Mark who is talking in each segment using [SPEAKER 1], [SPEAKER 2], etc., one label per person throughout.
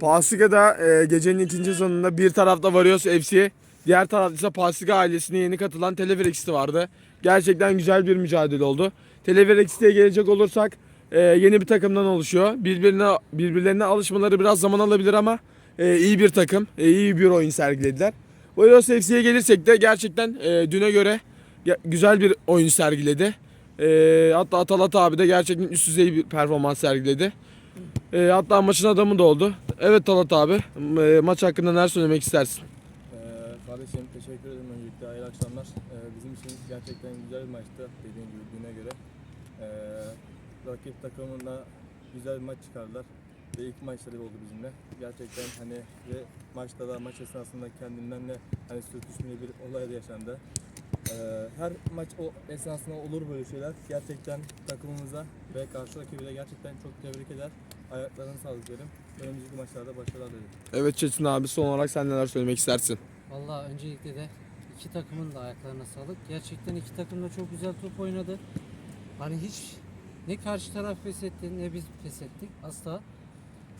[SPEAKER 1] Pasliga'da e, gecenin ikinci sonunda bir tarafta Varıyoruz FC, diğer tarafta ise Pasliga ailesine yeni katılan Televerex'ti vardı. Gerçekten güzel bir mücadele oldu. Televerex'e gelecek olursak e, yeni bir takımdan oluşuyor. Birbirine birbirlerine alışmaları biraz zaman alabilir ama e, iyi bir takım, e, iyi bir oyun sergilediler. Varıyoruz FC'ye gelirsek de gerçekten e, düne göre güzel bir oyun sergiledi. E, hatta Atalat abi de gerçekten üst düzey bir performans sergiledi. E, hatta maçın adamı da oldu. Evet Talat abi, e, maç hakkında neler söylemek istersin?
[SPEAKER 2] Ee, kardeşim teşekkür ederim öncelikle hayırlı akşamlar. Ee, bizim için gerçekten güzel bir maçtı dediğin gibi düne göre. Ee, rakip takımında güzel bir maç çıkardılar. Ve ilk maçları oldu bizimle. Gerçekten hani ve maçta da maç esnasında kendimden de hani sürtüşmeli bir olay da yaşandı. Ee, her maç o esnasında olur böyle şeyler. Gerçekten takımımıza ve karşı rakibi de gerçekten çok tebrik eder. Ayaklarını sağlık derim. Önümüzdeki maçlarda başarılar dilerim.
[SPEAKER 1] Evet Çetin abi son olarak sen neler söylemek istersin?
[SPEAKER 3] Valla öncelikle de iki takımın da ayaklarına sağlık. Gerçekten iki takım da çok güzel top oynadı. Hani hiç ne karşı taraf pes etti ne biz pes ettik asla.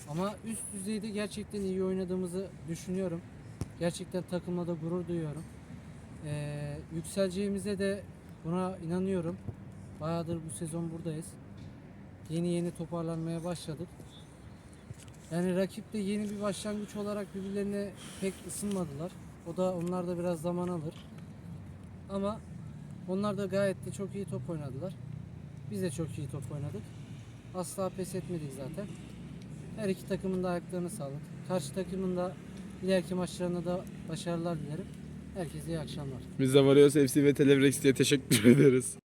[SPEAKER 3] Ama üst düzeyde gerçekten iyi oynadığımızı düşünüyorum. Gerçekten takımla da gurur duyuyorum. Ee, yükseleceğimize de buna inanıyorum. Bayağıdır bu sezon buradayız. Yeni yeni toparlanmaya başladık. Yani rakip de yeni bir başlangıç olarak birbirlerine pek ısınmadılar. O da onlar da biraz zaman alır. Ama onlar da gayet de çok iyi top oynadılar. Biz de çok iyi top oynadık. Asla pes etmedik zaten. Her iki takımın da ayaklarına sağlık. Karşı takımın da ileriki maçlarında da başarılar dilerim. Herkese iyi akşamlar.
[SPEAKER 1] Biz de Varıyoruz FC ve Televerex'e teşekkür ederiz.